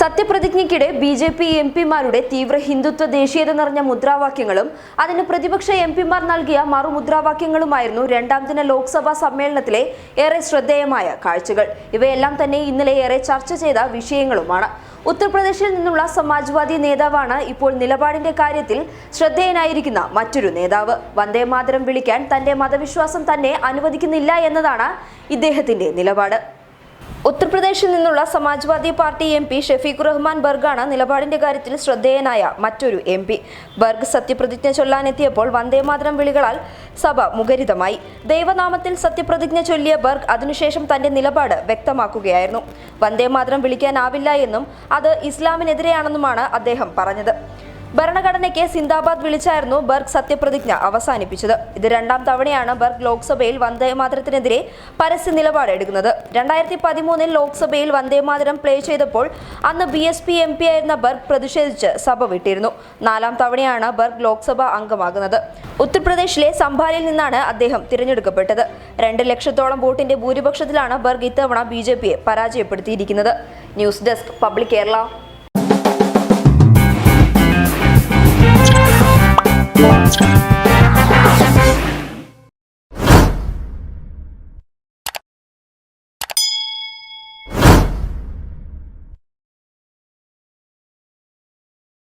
സത്യപ്രതിജ്ഞയ്ക്കിടെ B J P M പിമാരുടെ തീവ്ര ഹിന്ദുത്വ ദേശീയത നിറഞ്ഞ മുദ്രാവാക്യങ്ങളും അതിന് പ്രതിപക്ഷ എം പിമാർ നൽകിയ മറുമുദ്രാവാക്യങ്ങളുമായിരുന്നു രണ്ടാം ദിന ലോക്സഭാ സമ്മേളനത്തിലെ ഏറെ ശ്രദ്ധേയമായ കാഴ്ചകൾ. ഇവയെല്ലാം തന്നെ ഇന്നലെ ഏറെ ചർച്ച ചെയ്ത വിഷയങ്ങളുമാണ്. ഉത്തർപ്രദേശിൽ നിന്നുള്ള സമാജ്വാദി നേതാവാണ് ഇപ്പോൾ നിലപാടിന്റെ കാര്യത്തിൽ ശ്രദ്ധേയനായിരിക്കുന്ന മറ്റൊരു നേതാവ്. വന്ദേമാതരം വിളിക്കാൻ തന്റെ മതവിശ്വാസം തന്നെ അനുവദിക്കുന്നില്ല എന്നതാണ് ഇദ്ദേഹത്തിന്റെ നിലപാട്. ഉത്തർപ്രദേശിൽ നിന്നുള്ള Samajwadi party M P Shafiqur Rahman ബർഗാണ് നിലപാടിന്റെ കാര്യത്തിൽ ശ്രദ്ധേയനായ മറ്റൊരു എം പി. ബർഗ് സത്യപ്രതിജ്ഞ ചൊല്ലാനെത്തിയപ്പോൾ വന്ദേമാതരം വിളികളാൽ സഭ മുഖരിതമായി. ദൈവനാമത്തിൽ സത്യപ്രതിജ്ഞ ചൊല്ലിയ ബർഗ് അതിനുശേഷം തന്റെ നിലപാട് വ്യക്തമാക്കുകയായിരുന്നു. വന്ദേമാതരം വിളിക്കാനാവില്ല എന്നും അത് ഇസ്ലാമിനെതിരെയാണെന്നുമാണ് അദ്ദേഹം പറഞ്ഞത്. ഭരണഘടനയ്ക്ക് സിന്ദാബാദ് വിളിച്ചായിരുന്നു ബർഗ് സത്യപ്രതിജ്ഞ അവസാനിപ്പിച്ചത്. ഇത് രണ്ടാം തവണയാണ് ബർഗ് ലോക്സഭയിൽ വന്ദേമാതരത്തിനെതിരെ പരസ്യ നിലപാടെടുക്കുന്നത്. രണ്ടായിരത്തി പതിമൂന്നിൽ ലോക്സഭയിൽ വന്ദേമാതരം പ്ലേ ചെയ്തപ്പോൾ അന്ന് B S P M P ആയിരുന്ന ബർഗ് പ്രതിഷേധിച്ച് സഭ വിട്ടിരുന്നു. നാലാം തവണയാണ് ബർഗ് ലോക്സഭ അംഗമാകുന്നത്. ഉത്തർപ്രദേശിലെ സംഭാലിൽ നിന്നാണ് അദ്ദേഹം തിരഞ്ഞെടുക്കപ്പെട്ടത്. രണ്ട് ലക്ഷത്തോളം വോട്ടിന്റെ ഭൂരിപക്ഷത്തിലാണ് ബർഗ് ഇത്തവണ ബി ജെ പിയെ പരാജയപ്പെടുത്തിയിരിക്കുന്നത്. News desk public Kerala.